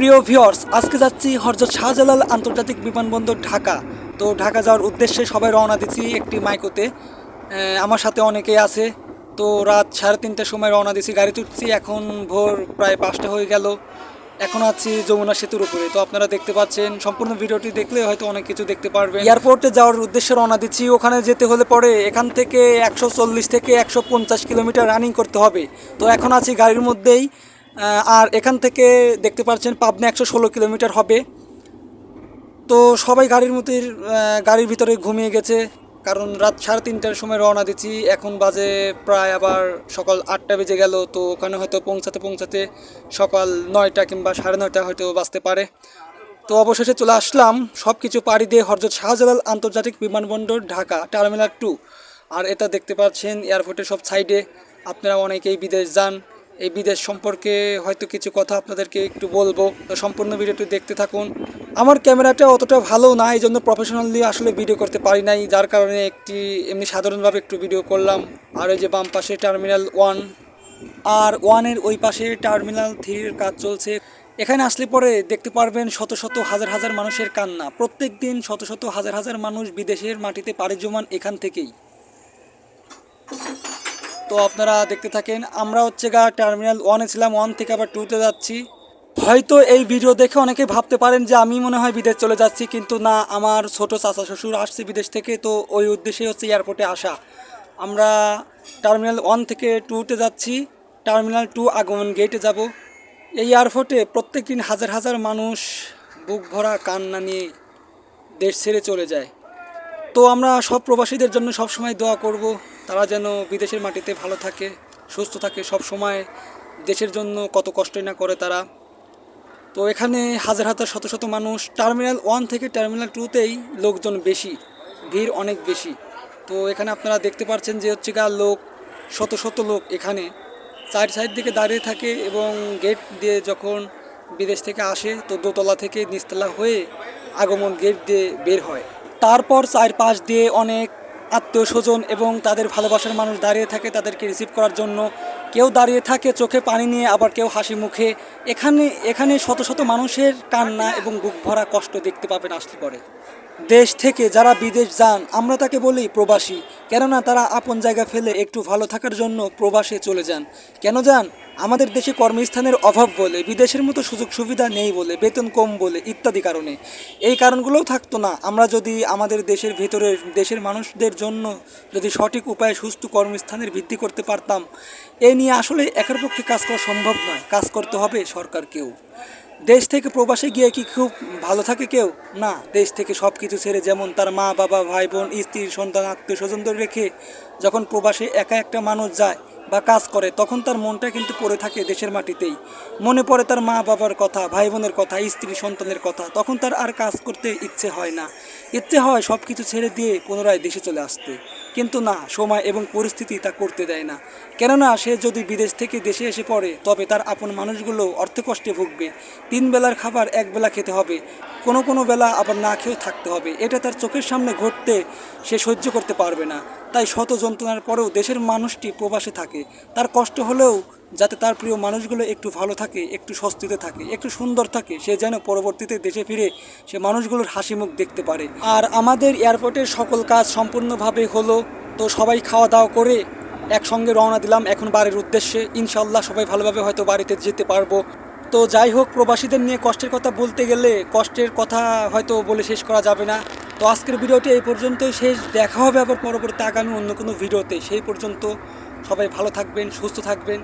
প্রিয় ভিউয়ার্স আজকে যাচ্ছি হরজত শাহজালাল আন্তর্জাতিক বিমানবন্দর ঢাকা। তো ঢাকা যাওয়ার উদ্দেশ্যে সবাই রওনা দিচ্ছি একটি মাইকোতে। আমার সাথে অনেকেই আছে। তো রাত সাড়ে তিনটার সময় রওনা দিচ্ছি গাড়ি তুলছি। এখন ভোর প্রায় পাঁচটা হয়ে গেল। এখন আছি যমুনা সেতুর উপরে। তো আপনারা দেখতে পাচ্ছেন, সম্পূর্ণ ভিডিওটি দেখলে হয়তো অনেক কিছু দেখতে পারবেন। এয়ারপোর্টে যাওয়ার উদ্দেশ্যে রওনা দিচ্ছি। ওখানে যেতে হলে পরে এখান থেকে একশো চল্লিশ থেকে একশো পঞ্চাশ কিলোমিটার রানিং করতে হবে। তো এখন আছি গাড়ির মধ্যেই। আর এখান থেকে দেখতে পাচ্ছেন পাবনা একশো ষোলো কিলোমিটার হবে। তো সবাই গাড়ির মধ্যে গাড়ির ভিতরে ঘুমিয়ে গেছে। কারণ রাত সাড়ে তিনটার সময় রওনা দিচ্ছি। এখন বাজে প্রায় আবার সকাল আটটা বেজে গেল। তো ওখানে হয়তো পৌঁছাতে পৌঁছাতে সকাল নয়টা কিংবা সাড়ে নয়টা হয়তো বাজতে পারে। তো অবশেষে চলে আসলাম। সব কিছু পাড়ি দিয়ে হরজত শাহজালাল আন্তর্জাতিক বিমানবন্দর ঢাকা, টার্মিনাল টু। আর এটা দেখতে পাচ্ছেন এয়ারপোর্টের সব সাইডে। আপনারা অনেকেই বিদেশ যান। এই বিদেশ সম্পর্কে হয়তো কিছু কথা আপনাদেরকে একটু বলব। তো সম্পূর্ণ ভিডিওটি দেখতে থাকুন। আমার ক্যামেরাটা অতটা ভালো না এই জন্য প্রফেশনালি আসলে ভিডিও করতে পারি নাই। যার কারণে একটি, এমনি সাধারণভাবে একটু ভিডিও করলাম। আর ওই যে বাম পাশে টার্মিনাল ওয়ান আর ওয়ানের ওই পাশে টার্মিনাল থ্রির কাজ চলছে। এখানে আসলে পরে দেখতে পারবেন শত শত, হাজার হাজার মানুষের কান্না। প্রত্যেক দিন শত শত, হাজার হাজার মানুষ বিদেশের মাটিতে পাড়ি জমান এখান থেকেই। তো আপনারা দেখতে থাকেন, আমরা হচ্ছে গা টার্মিনাল ওয়ানে ছিলাম ওয়ান থেকে আবার টুতে যাচ্ছি। হয়তো এই ভিডিও দেখে অনেকে ভাবতে পারেন যে আমি মনে হয় বিদেশ চলে যাচ্ছি, কিন্তু না, আমার ছোট চাচা শ্বশুর আসছে বিদেশ থেকে, তো ওই উদ্দেশ্যে হচ্ছে এয়ারপোর্টে আসা। আমরা টার্মিনাল ওয়ান থেকে টুতে যাচ্ছি টার্মিনাল টু আগমন গেটে যাব। এই এয়ারপোর্টে প্রত্যেক দিন হাজার হাজার মানুষ বুক ভরা কান্না নিয়ে দেশ ছেড়ে চলে যায়। তো আমরা সব প্রবাসীদের জন্য সব সময় দোয়া করব, তারা যেন বিদেশের মাটিতে ভালো থাকে, সুস্থ থাকে, সব সময় দেশের জন্য কত কষ্টই না করে তারা। তো এখানে হাজার হাজার শত শত মানুষ, টার্মিনাল ওয়ান থেকে টার্মিনাল টুতেই লোকজন বেশি, ভিড় অনেক বেশি। তো এখানে আপনারা দেখতে পাচ্ছেন যে হচ্ছে গা লোক, শত শত লোক এখানে। চার সাইড দিকে দাঁড়িয়ে থাকে এবং গেট দিয়ে যখন বিদেশ থেকে আসে, তো দোতলা থেকে নিচতলা হয়ে আগমন গেট দিয়ে বের হয়। তারপর চার পাশ দিয়ে অনেক আত্মীয় স্বজন এবং তাদের ভালোবাসার মানুষ দাঁড়িয়ে থাকে তাদেরকে রিসিভ করার জন্য। কেউ দাঁড়িয়ে থাকে, চোখে পানি নিয়ে, আবার কেউ হাসি মুখে। এখানে এখানে শত শত মানুষের কান্না এবং বুক ভরা কষ্ট দেখতে পাবেন আসলে পরে। দেশ থেকে যারা বিদেশ যান, আমরা তাকে বলি প্রবাসী। কেননা তারা আপন জায়গা ফেলে একটু ভালো থাকার জন্য প্রবাসে চলে যান। কেন যান? আমাদের দেশে কর্মস্থানের অভাব বলে, বিদেশের মতো সুযোগ সুবিধা নেই বলে, বেতন কম বলে ইত্যাদি কারণে। এই কারণগুলোও থাকতো না। আমরা যদি আমাদের দেশের ভেতরে দেশের মানুষদের জন্য যদি সঠিক উপায়ে সুস্থ কর্মস্থানের ভিত্তি করতে পারতাম এই নিয়ে আসলে একের পক্ষে কাজ করা সম্ভব নয়। কাজ করতে হবে সরকারকেও। দেশ থেকে প্রবাসে গিয়ে কি খুব ভালো থাকে কেউ? না, দেশ থেকে সব কিছু ছেড়ে যেমন তার মা, বাবা, ভাই, বোন, স্ত্রী, সন্তান, আত্মীয় স্বজনদের রেখে যখন প্রবাসে একা একটা মানুষ যায় বা কাজ করে, তখন তার মনটা কিন্তু পড়ে থাকে দেশের মাটিতেই। মনে পড়ে তার মা, বাবার কথা, ভাই, বোনের কথা, স্ত্রী, সন্তানের কথা। তখন তার আর কাজ করতে ইচ্ছে হয় না। ইচ্ছে হয় সব কিছু ছেড়ে দিয়ে পুনরায় দেশে চলে আসতে। কিন্তু না, সময় এবং পরিস্থিতি তা করতে দেয় না। কেননা সে যদি বিদেশ থেকে দেশে এসে পড়ে, তবে তার আপন মানুষগুলো অর্থকষ্টে ভুগবে। তিন বেলার খাবার এক বেলা খেতে হবে। কোনো কোনো বেলা আবার না খেয়েও থাকতে হবে। এটা তার চোখের সামনে ঘটতে সে সহ্য করতে পারবে না। তাই শত যন্ত্রণার পরেও দেশের মানুষটি প্রবাসে থাকে। তার কষ্ট হলেও যাতে তার প্রিয় মানুষগুলো একটু ভালো থাকে, একটু স্বস্তিতে থাকে, একটু সুন্দর থাকে, সে যেন পরবর্তীতে দেশে ফিরে সে মানুষগুলোর হাসি মুখ দেখতে পারে। আর আমাদের এয়ারপোর্টের সকল কাজ সম্পূর্ণভাবে হলো তো সবাই খাওয়া দাওয়া করে একসঙ্গে রওনা দিলাম এখন বাড়ির উদ্দেশ্যে। ইনশাল্লাহ সবাই ভালোভাবে হয়তো বাড়িতে যেতে পারব। তো যাই হোক, প্রবাসীদের নিয়ে কষ্টের কথা বলতে গেলে কষ্টের কথা হয়তো বলে শেষ করা যাবে না। তো আজকের ভিডিওটি এই পর্যন্তই শেষ। দেখা হবে আবার পরবর্তী আগামী অন্য কোনো ভিডিওতে। সেই পর্যন্ত সবাই ভালো থাকবেন, সুস্থ থাকবেন।